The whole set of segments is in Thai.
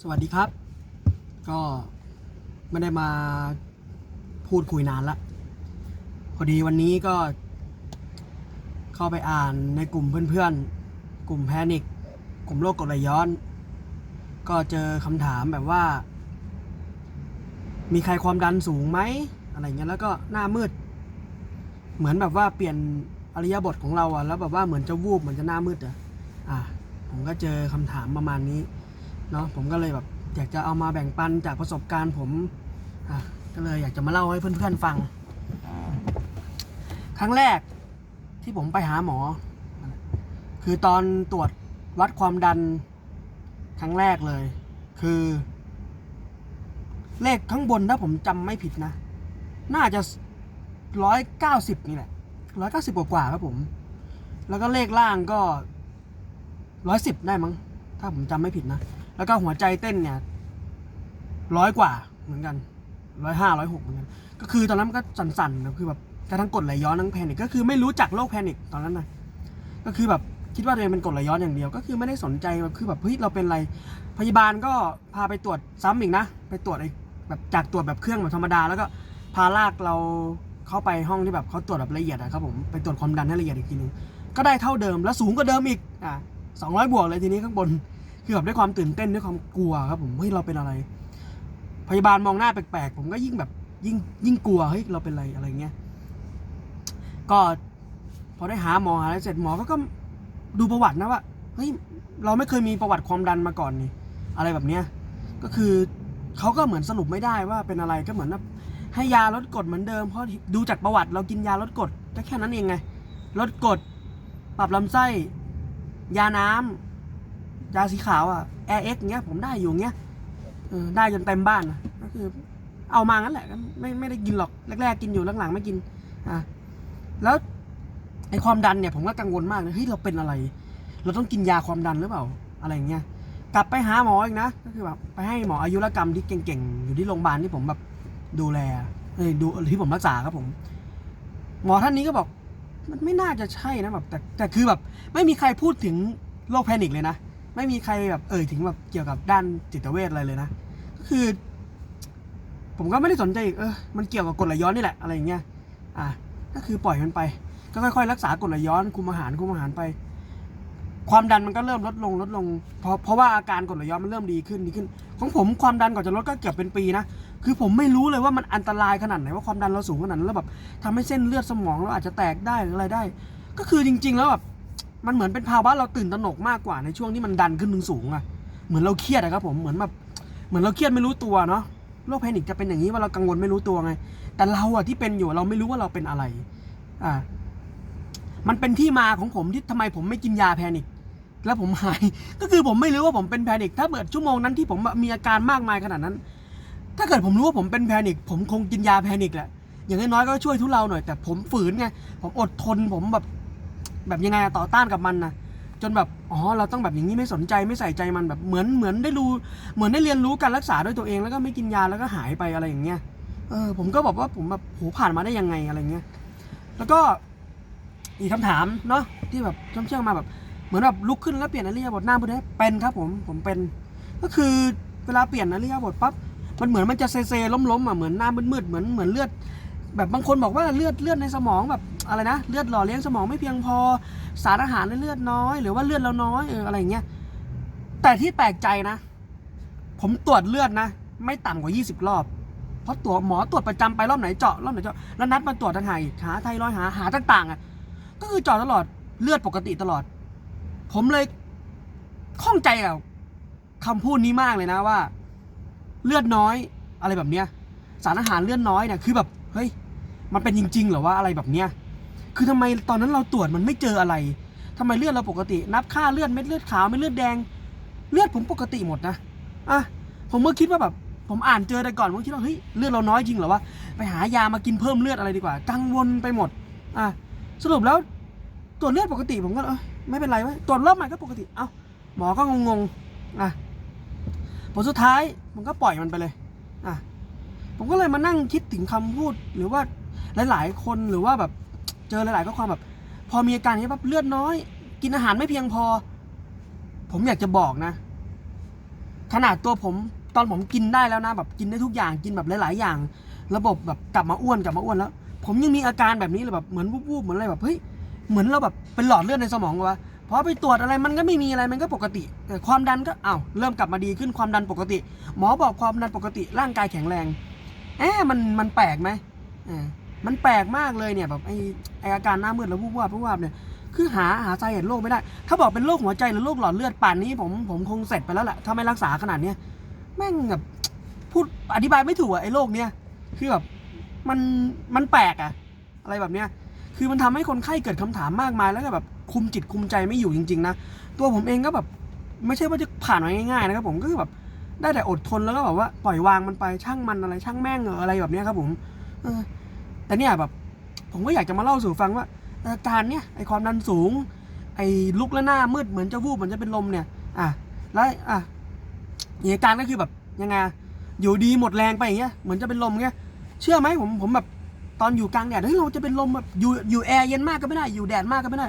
สวัสดีครับ ก็ไม่ได้มาพูดคุยนานละพอดีวันนี้ก็ เข้าไปอ่านในกลุ่มเพื่อนๆ กลุ่มแพนิคกลุ่มโลกกดไหลย้อน ก็เจอคำถามแบบว่า มีใครความดันสูงไหมอะไรเงี้ยแล้วก็หน้ามืด เหมือนแบบว่าเปลี่ยนอริยบทของเราอะแล้วแบบว่าเหมือนจะวูบเหมือนจะหน้ามืดอะอะผมก็เจอคำถามประมาณนี้ เนาะผมก็เลยแบบอยากจะเอามาแบ่งปันจากประสบการณ์ผมก็เลยอยากจะมาเล่าให้เพื่อนๆฟัง ครั้งแรกที่ผมไปหาหมอ คือตอนตรวจวัดความดันครั้งแรกเลย คือ เลขข้างบนถ้าผมจำไม่ผิดนะ น่าจะร้อยเก้าสิบนี่แหละร้อยเก้าสิบกว่าครับผม แล้วก็เลขล่างก็ร้อยสิบได้มั้ง ถ้าผมจำไม่ผิดนะ แล้วก็หัวใจเต้นเนี่ยร้อยกว่าเหมือนกันร้อยห้าร้อยหกเหมือนกัน ก็คือตอนนั้นมันก็สั่นๆนะคือแบบกระทั่งกดไหลย้อนทั้งแพนิคก็คือไม่รู้จักโรคแพนิคตอนนั้นนะก็คือแบบคิดว่าตัวเองเป็นกดไหลย้อนอย่างเดียว ก็คือไม่ได้สนใจแบบคือแบบเฮ้ยเราเป็นอะไรพยาบาลก็พาไปตรวจซ้ำอีกนะ ไปตรวจไอ้แบบจากตรวจแบบเครื่องแบบธรรมดา แล้วก็พาลากเราเข้าไปห้องที่แบบเขาตรวจแบบละเอียดอะครับผมไปตรวจความดันให้ละเอียดอีกทีนึงก็ได้เท่าเดิมแล้วสูงกว่าเดิมอีกอะสองร้อยบวกเลยทีนี้ข้างบน คือแบบด้วยความตื่นเต้นด้วยความกลัวครับผมเฮ้ยเราเป็นอะไร พยาบาลมองหน้าแปลกๆ ผมก็ยิ่งแบบยิ่งยิ่งกลัวเฮ้ยเราเป็นอะไรอะไรเงี้ยก็พอได้หาหมอหาอะไรเสร็จหมอก็ก็ดูประวัตินะว่าเฮ้ยเราไม่เคยมีประวัติความดันมาก่อนนี่อะไรแบบเนี้ยก็คือเขาก็เหมือนสรุปไม่ได้ว่าเป็นอะไรก็เหมือนให้ยาลดกรดเหมือนเดิมเพราะดูจากประวัติเรากินยาลดกรดก็แค่นั้นเองไงลดกรดปรับลำไส้ ยาน้ำ ยาสีขาวอะ Air X เงี้ยผมได้อยู่เงี้ยได้จนเต็มบ้านนะก็คือ เอามางั้นแหละไม่ไม่ได้กินหรอกแรกๆกินอยู่หลังๆไม่กินอะแล้วไอความดันเนี่ยผมก็กังวลมากเลยเฮ้ยเราเป็นอะไร เราต้องกินยาความดันหรือเปล่าอะไรเงี้ยกลับไปหาหมออีกนะก็คือแบบไปให้หมออายุรกรรมที่เก่งๆอยู่ที่โรงพยาบาลที่ผมแบบดูแลเอ้ยดูที่ผมรักษาครับผม หมอท่านนี้ก็บอก มันไม่น่าจะใช่นะแบบแต่แต่คือแบบ ไม่มีใครพูดถึงโรคแพนิคเลยนะ ไม่มีใครแบบเอ่ยถึงแบบเกี่ยวกับด้านจิตเวชอะไรเลยนะก็คือ ผมก็ไม่ได้สนใจอีกเออมันเกี่ยวกับกรดไหลย้อนนี่แหละอะไรอย่างเงี้ยอะก็คือปล่อยมันไป ก็ค่อยๆ รักษากรดไหลย้อนคุมอาหารคุมอาหารไป ความดันมันก็เริ่มลดลงลดลงเพราะเพราะว่าอาการกรดไหลย้อนมันเริ่มดีขึ้นดีขึ้น ของผมความดันก่อนจะลดก็เกือบเป็นปีนะคือผมไม่รู้เลยว่ามันอันตรายขนาดไหนว่าความดันเราสูงขนาดนั้นแล้วแบบทำให้เส้นเลือดสมองเราอาจจะแตกได้หรืออะไรได้ ก็คือจริง ๆ แล้วแบบ มันเหมือนเป็นภาวะเราตื่นตระหนกมากกว่าในช่วงที่มันดันขึ้นถึงสูงอะเหมือนเราเครียดอะครับผมเหมือนแบบเหมือนเราเครียดไม่รู้ตัวเนาะโรคแพนิคจะเป็นอย่างนี้ว่าเรากังวลไม่รู้ตัวไง แต่เราอะที่เป็นอยู่เราไม่รู้ว่าเราเป็นอะไรอ่ามันเป็นที่มาของผมที่ทำไมผมไม่กินยาแพนิคแล้วผมหาย ก็คือผมไม่รู้ว่าผมเป็นแพนิคถ้าเกิดชั่วโมงนั้นที่ผมมีอาการมากมายขนาดนั้น ถ้าเกิดผมรู้ว่าผมเป็นแพนิคผมคงกินยาแพนิคแหละอย่างน้อยๆก็ช่วยทุเลาหน่อยแต่ผมฝืนไงผมอดทนผมแบบ แบบยังไงอะต่อต้านกับมันนะจนแบบอ๋อเราต้องแบบอย่างนี้ไม่สนใจไม่ใส่ใจมันแบบเหมือนเหมือนได้รู้เหมือนได้เรียนรู้การรักษาด้วยตัวเองแล้วก็ไม่กินยาแล้วก็หายไปอะไรอย่างเงี้ยเออผมก็บอกว่าผมแบบโหผ่านมาได้ยังไงอะไรเงี้ยแล้วก็อีกคำถามเนาะที่แบบเชื่อมมาแบบเหมือนแบบลุกขึ้นแล้วเปลี่ยนอริยบทหน้าพุทธเป็นครับผมผมเป็น ก็คือเวลาเปลี่ยนอริยบทปั๊บมันเหมือนมันจะเซเซล้มๆอะเหมือนหน้ามืดๆเหมือนเหมือนเลือด แบบบางคนบอกว่าเลือดเลือดในสมองแบบอะไรนะเลือดหล่อเลี้ยงสมองไม่เพียงพอ สารอาหารในเลือดน้อย หรือว่าเลือดเราน้อยเอออะไรอย่างเงี้ยแต่ที่แปลกใจนะ ผมตรวจเลือดนะ ไม่ต่ำกว่า 20 รอบ เพราะตัวหมอตรวจประจำไปรอบไหนเจาะรอบไหนเจาะแล้วนัดมาตรวจทางหายหาไทรอยหาหาต่างๆอะก็คือเจาะตลอดเลือดปกติตลอด ผมเลยข้องใจกับคำพูดนี้มากเลยนะว่า เลือดน้อยอะไรแบบเนี้ย สารอาหารเลือดน้อยเนี่ยคือแบบ เฮ้ย มันเป็นจริง ๆ เหรอว่าอะไรแบบเนี้ย คือทำไมตอนนั้นเราตรวจมันไม่เจออะไรทำไมเลือดเราปกติ นับค่าเลือดเม็ดเลือดขาวเม็ดเลือดแดง เลือดผมปกติหมดนะ อะ ผมเมื่อคิดว่าแบบ ผมอ่านเจอแต่ก่อนผมคิดว่าเฮ้ยเลือดเราน้อยจริงเหรอวะ ไปหายามากินเพิ่มเลือดอะไรดีกว่า กังวลไปหมด อะ สรุปแล้วตรวจเลือดปกติผมก็เออไม่เป็นไรวะตรวจรอบใหม่ก็ปกติ เอ้าหมอก็งงๆอะผลสุดท้ายผมก็ปล่อยมันไปเลย ผมก็เลยมานั่งคิดถึงคำพูด หรือว่าหลาย ๆ คนหรือว่าแบบเจอหลายๆข้อความแบบ พอมีอาการนี้ปั๊บเลือดน้อย กินอาหารไม่เพียงพอ ผมอยากจะบอกนะ ขนาดตัวผมตอนผมกินได้แล้วนะ แบบกินได้ทุกอย่างกินแบบหลาย ๆ อย่าง ระบบแบบกลับมาอ้วนกลับมาอ้วนแล้ว ผมยังมีอาการแบบนี้เลยแบบเหมือนวูบๆเหมือนอะไรแบบเฮ้ยเหมือนเราแบบเป็นหลอดเลือดในสมองวะพอไปตรวจอะไรมันก็ไม่มีอะไรมันก็ปกติแต่ความดันก็อ้าวเริ่มกลับมาดีขึ้นความดันปกติ หมอบอกความดันปกติร่างกายแข็งแรง เอ๊ะมันมันแปลกไหมเออมันแปลกมากเลยเนี่ยแบบไอไออาการหน้ามืดแล้ววูบวาบวูบวาบเนี่ยคือหาหาสาเหตุโรคไม่ได้ ถ้าบอกเป็นโรคหัวใจหรือโรคหลอดเลือดป่านนี้ผมผมคงเสร็จไปแล้วแหละถ้าไม่รักษาขนาดเนี้ยแม่งแบบพูดอธิบายไม่ถูกอะไอ้โรคเนี้ยคือแบบมันมันแปลกอะอะไรแบบเนี้ยคือมันทำให้คนไข้เกิดคำถามมากมายแล้วก็แบบคุมจิตคุมใจไม่อยู่จริง ๆ นะ ตัวผมเองก็แบบไม่ใช่ว่าจะผ่านมาง่ายๆนะครับผมก็คือแบบ ได้แต่อดทนแล้วก็แบบว่าปล่อยวางมันไปช่างมันอะไรช่างแม่งเหออะไรแบบนี้ครับผมเออแต่เนี่ยแบบ ผมก็อยากจะมาเล่าสู่ฟังว่าอาการเนี่ยไอความดันสูง ไอลุกแล้วหน้ามืดเหมือนจะวูบเหมือนจะเป็นลมเนี่ย อะแล้วอะเหตุการณ์ก็คือแบบยังไงอะอยู่ดีหมดแรงไปอย่างเงี้ยเหมือนจะเป็นลมเงี้ยเชื่อไหมผมผมแบบตอนอยู่กลางแดดเฮ้ยเราจะเป็นลมแบบอยู่อยู่แอร์เย็นมากก็ไม่ได้อยู่แดดมากก็ไม่ได้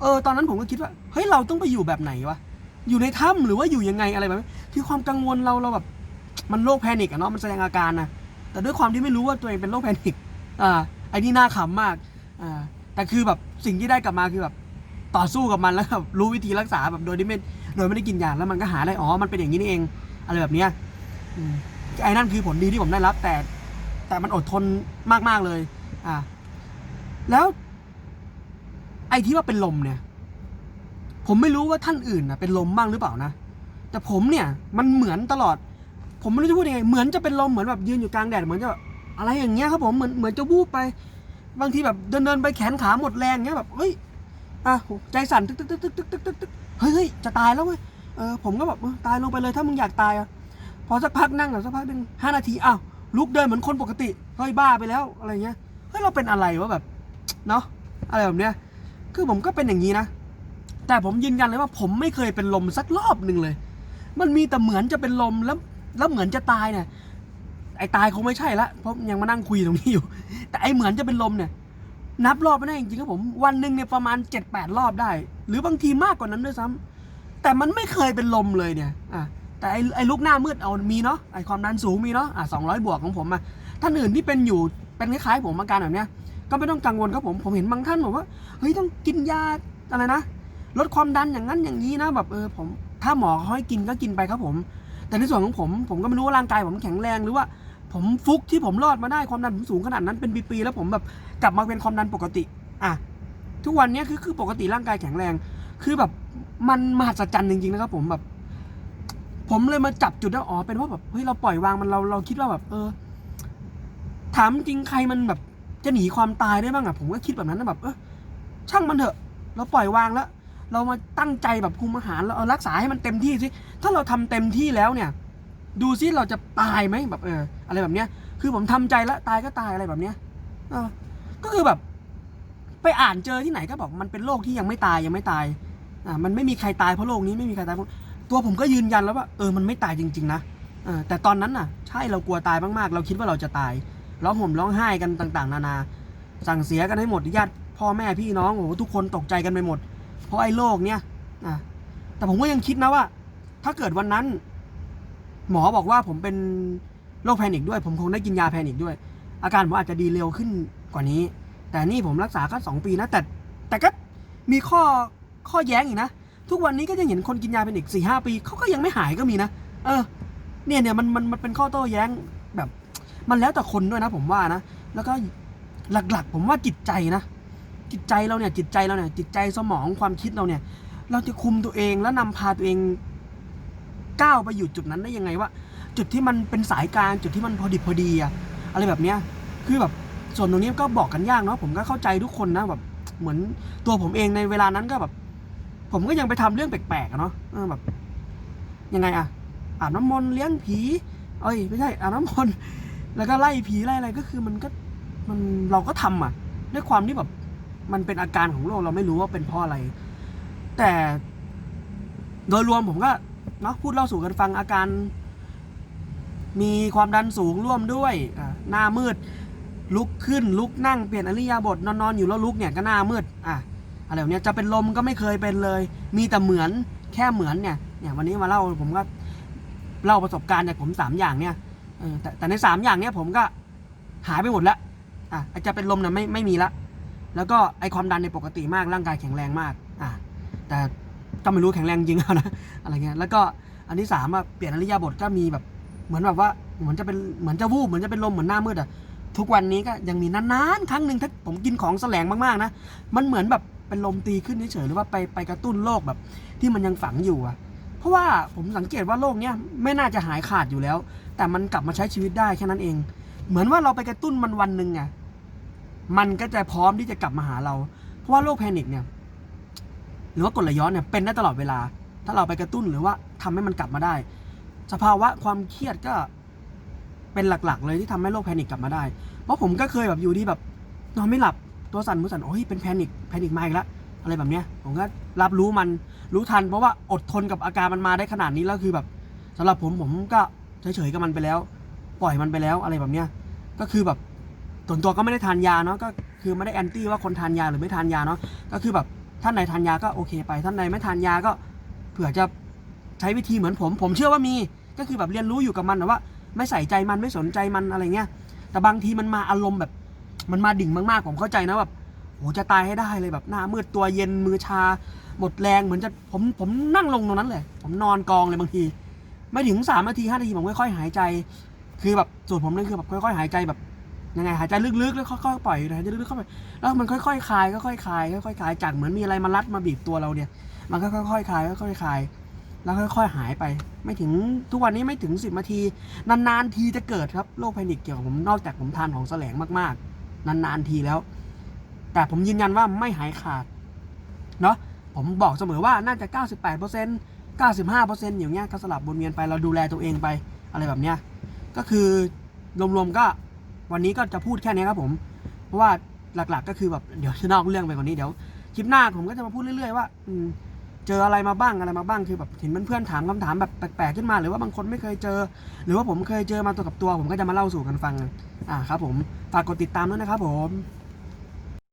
เออตอนนั้นผมก็คิดว่าเฮ้ยเราต้องไปอยู่แบบไหนวะอยู่ในถ้ำหรือว่าอยู่ยังไงอะไรแบบนี้ คือความกังวลเราเราแบบมันโรคแพนิคอะเนาะมันแสดงอาการนะแต่ด้วยความที่ไม่รู้ว่าตัวเองเป็นโรคแพนิคอ่าไอ้นี่น่าขำมากอ่าแต่คือแบบสิ่งที่ได้กลับมาคือแบบต่อสู้กับมันแล้วแบบรู้วิธีรักษาแบบโดยที่ไม่โดยไม่ได้กินยาแล้วมันก็หาได้อ๋อมันเป็นอย่างนี้นี่เอง อะไรแบบเนี้ยอืมไอ้นั่นคือผลดีที่ผมได้รับ แต่แต่มันอดทนมากๆเลย อ่า แล้วไอ้ที่ว่าเป็นลมเนี่ย ผมไม่รู้ว่าท่านอื่นนะเป็นลมบ้างหรือเปล่านะ แต่ผมเนี่ยมันเหมือนตลอด ผมไม่รู้จะพูดยังไง เหมือนจะเป็นลมเหมือนแบบยืนอยู่กลางแดดเหมือนจะอะไรอย่างเงี้ยครับผมเหมือนเหมือนจะวูบไป บางทีแบบเดินเดินไปแขนขาหมดแรงเงี้ยแบบเฮ้ยอะใจสั่นตึกตึกตึกตึกตึกตึกตึกตึกเฮ้ยเฮ้ยจะตายแล้วเว้ยเออผมก็แบบตายลงไปเลยถ้ามึงอยากตายอะพอสักพักนั่งอะสักพักหนึ่งห้านาทีอ้าวลุกเดินเหมือนคนปกติเฮ้ยบ้าไปแล้วอะไรเงี้ยเฮ้ยเราเป็นอะไรวะแบบเนาะอะไรแบบเนี้ยคือผมก็เป็นอย่างนี้นะ แต่ผมยืนยันเลยว่าผมไม่เคยเป็นลมสักรอบหนึ่งเลย มันมีแต่เหมือนจะเป็นลมแล้วแล้วเหมือนจะตายเนี่ยไอ้ตายคงไม่ใช่ละเพราะยังมานั่งคุยตรงนี้อยู่ แต่ไอ้เหมือนจะเป็นลมเนี่ย นับรอบไม่ได้จริงๆครับผม วันหนึ่งเนี่ยประมาณเจ็ดแปดรอบได้ หรือบางทีมากกว่านั้นด้วยซ้ำแต่มันไม่เคยเป็นลมเลยเนี่ยอะแต่ไอ้ไอ้ลุกหน้ามืดเอามีเนาะไอ้ความดันสูงมีเนาะอะสองร้อยบวกของผมอะท่านอื่นที่เป็นอยู่เป็นคล้ายๆผมอาการแบบเนี้ยก็ไม่ต้องกังวลครับผมผมเห็นบางท่านบอกว่าเฮ้ยต้องกินยาอะไรนะลดความดันอย่างนั้นอย่างนี้นะแบบเออผม ถ้าหมอเขาให้กินก็กินไปครับผม แต่ในส่วนของผมผมก็ไม่รู้ว่าร่างกายผมแข็งแรงหรือว่าผมฟุกที่ผมรอดมาได้ความดันผมสูงขนาดนั้นเป็นปีๆแล้วผมแบบกลับมาเป็นความดันปกติ อะ ทุกวันนี้คือคือปกติร่างกายแข็งแรง คือแบบมันมหัศจรรย์จริงๆนะครับ ผมแบบ ผมเลยมาจับจุดว่าอ๋อเป็นเพราะแบบเฮ้ยเราปล่อยวางมันเราเราคิดว่าแบบ เออ ถามจริงใครมันแบบจะหนีความตายได้บ้างอะผมก็คิดแบบนั้นนะแบบเออช่างมันเถอะ เราปล่อยวางแล้ว เรามาตั้งใจแบบคุมอาหารเราเอารักษาให้มันเต็มที่สิถ้าเราทำเต็มที่แล้วเนี่ย ดูซิเราจะตายไหมแบบเอออะไรแบบเนี้ย คือผมทำใจแล้วตายก็ตายอะไรแบบเนี้ยเออก็คือแบบ ไปอ่านเจอที่ไหนก็บอกมันเป็นโรคที่ยังไม่ตายยังไม่ตายอ่ามันไม่มีใครตายเพราะโรคนี้ไม่มีใครตายเพราะตัวผมก็ยืนยันแล้วว่าเออมันไม่ตายจริง ๆ นะเออแต่ตอนนั้นน่ะ ใช่เรากลัวตายมากๆ เราคิดว่าเราจะตายร้องห่มร้องไห้กันต่าง ๆ นานา สั่งเสียกันให้หมดญาติพ่อแม่พี่น้องโอ้โหทุกคนตกใจกันไปหมด เพราะไอ้โรคเนี้ยอะแต่ผมก็ยังคิดนะว่า ถ้าเกิดวันนั้น หมอบอกว่าผมเป็นโรคแพนิคด้วย ผมคงได้กินยาแพนิคด้วย อาการผมอาจจะดีเร็วขึ้นกว่านี้ แต่นี่ผมรักษาแค่สองปีนะแต่แต่ก็มีข้อข้อแย้งอีกนะทุกวันนี้ก็ยังเห็นคนกินยาแพนิคสี่ห้าปีเขาก็ยังไม่หายก็มีนะเออ เนี่ยเนี่ยมันมันมันเป็นข้อโต้แย้งแบบ มันแล้วแต่คนด้วยนะ ผมว่านะแล้วก็หลักๆ ผมว่าจิตใจนะ จิตใจเราเนี่ยจิตใจเราเนี่ยจิตใจสมองความคิดเราเนี่ย เราจะคุมตัวเองแล้วนำพาตัวเองก้าวไปอยู่จุดนั้นได้ยังไงว่า จุดที่มันเป็นสายกลางจุดที่มันพอดิบพอดีอะอะไรแบบเนี้ยคือแบบส่วนตรงนี้ก็บอกกันยากเนาะผมก็เข้าใจทุกคนนะแบบเหมือนตัวผมเองในเวลานั้นก็แบบ ผมก็ยังไปทำเรื่องแปลกๆเนาะแบบยังไงอะอาบน้ำมนต์เลี้ยงผีเอ้ยไม่ใช่อาบน้ำมนต์แล้วก็ไล่ผีไล่อะไรก็คือมันก็มันเราก็ทำอะด้วยความที่แบบ มันเป็นอาการของโรคเราไม่รู้ว่าเป็นเพราะอะไร แต่โดยรวมผมก็เนาะพูดเล่าสู่กันฟังอาการ มีความดันสูงร่วมด้วยหน้ามืด ลุกขึ้นลุกนั่งเปลี่ยนอริยาบทนอนนอนอยู่แล้วลุกเนี่ยก็หน้ามืดอะอะไรแบบเนี้ยจะเป็นลมก็ไม่เคยเป็นเลย มีแต่เหมือนแค่เหมือนเนี่ยเนี่ยวันนี้มาเล่าผมก็เล่าประสบการณ์จากผมสามอย่างเนี่ยแต่แต่ในสามอย่างเนี้ยผมก็หายไปหมดแล้วอะจจะเป็นลมเนี่ยไม่ไม่มีละ แล้วก็ไอความดันในปกติมากร่างกายแข็งแรงมากอะแต่ก็ไม่รู้แข็งแรงจริงเอานะอะไรเงี้ยแล้วก็อันที่สามอะเปลี่ยนอริยาบทก็มีแบบเหมือนแบบว่าเหมือนจะเป็นเหมือนจะวูบเหมือนจะเป็นลมเหมือนหน้ามืดอะทุกวันนี้ก็ยังมีนานๆครั้งหนึ่งถ้าผมกินของแสลงมากๆนะมันเหมือนแบบเป็นลมตีขึ้นเฉยๆหรือว่าไปไปกระตุ้นโรคแบบ ที่มันยังฝังอยู่อะเพราะว่าผมสังเกตว่าโรคเนี้ยไม่น่าจะหายขาดอยู่แล้ว แต่มันกลับมาใช้ชีวิตได้แค่นั้นเอง เหมือนว่าเราไปกระตุ้นมันวันหนึ่งอะ มันก็จะพร้อมที่จะกลับมาหาเรา เพราะว่าโรคแพนิคเนี่ย หรือว่ากรดไหลย้อนเนี่ยเป็นได้ตลอดเวลา ถ้าเราไปกระตุ้นหรือว่าทำให้มันกลับมาได้ สภาวะความเครียดก็เป็นหลักๆ เลยที่ทำให้โรคแพนิคกลับมาได้ เพราะผมก็เคยแบบอยู่ที่แบบนอนไม่หลับตัวสั่นมือสั่นโอ้ยเป็นแพนิคแพนิคมาอีกแล้วอะไรแบบเนี้ยผมก็รับรู้มันรู้ทัน เพราะว่าอดทนกับอาการมันมาได้ขนาดนี้แล้วคือแบบสำหรับผมผมก็เฉยๆกับมันไปแล้ว ปล่อยมันไปแล้วอะไรแบบเนี้ยก็คือแบบ ส่วนตัวก็ไม่ได้ทานยาเนาะก็คือไม่ได้แอนตี้ว่าคนทานยาหรือไม่ทานยาเนาะก็คือแบบท่านใดทานยาก็โอเคไปท่านใดไม่ทานยาก็เผื่อจะใช้วิธีเหมือนผม ผมเชื่อว่ามีก็คือแบบเรียนรู้อยู่กับมันแต่ว่า ไม่ใส่ใจมันไม่สนใจมันอะไรเงี้ยแต่บางทีมันมาอารมณ์แบบ มันมาดิ่งมากๆผมเข้าใจนะแบบโหจะตายให้ได้เลยแบบหน้ามืดตัวเย็นมือชา หมดแรงเหมือนจะผมผมนั่งลงตรงนั้นเลย ผมนอนกองเลยบางที ไม่ถึงสามนาทีห้านาทีผมค่อยๆหายใจ คือแบบสูตรผมนั่นคือแบบค่อยๆหายใจแบบ ยังไงหายใจลึกๆแล้วค่อยๆปล่อยหายใจลึกๆเข้าไปแล้วมันค่อยๆคลายค่อยๆคลายค่อยๆคลายจากเหมือนมีอะไรมารัดมาบีบตัวเราเนี่ย มันก็ค่อยๆคลายค่อยๆคลายแล้วค่อยๆหายไป ไม่ถึงทุกวันนี้ไม่ถึงสิบนาที นานๆทีจะเกิดครับโรคแพนิคเกี่ยวกับผมนอกจากผมทานของแสลงมากๆ นานๆทีแล้ว แต่ผมยืนยันว่าไม่หายขาดเนาะผมบอกเสมอว่าน่าจะ 98% 95%อย่างเงี้ยก็สลับวนเวียนไปเราดูแลตัวเองไปอะไรแบบเนี้ยก็คือรวมๆก็ วันนี้ก็จะพูดแค่นี้ครับผม เพราะว่าหลักๆ ก็คือแบบเดี๋ยวจะนอกเรื่องไปกว่านี้เดี๋ยวคลิปหน้าผมก็จะมาพูดเรื่อยๆว่าอืเจออะไรมาบ้างอะไรมาบ้างคือแบบเห็นเพื่อนๆถามคำถามแบบแปลกๆขึ้นมา หรือว่าบางคนไม่เคยเจอ หรือว่าผมเคยเจอมาตัวกับตัว ผมก็จะมาเล่าสู่กันฟังอ่าครับผมฝากกดติดตามด้วยนะครับผม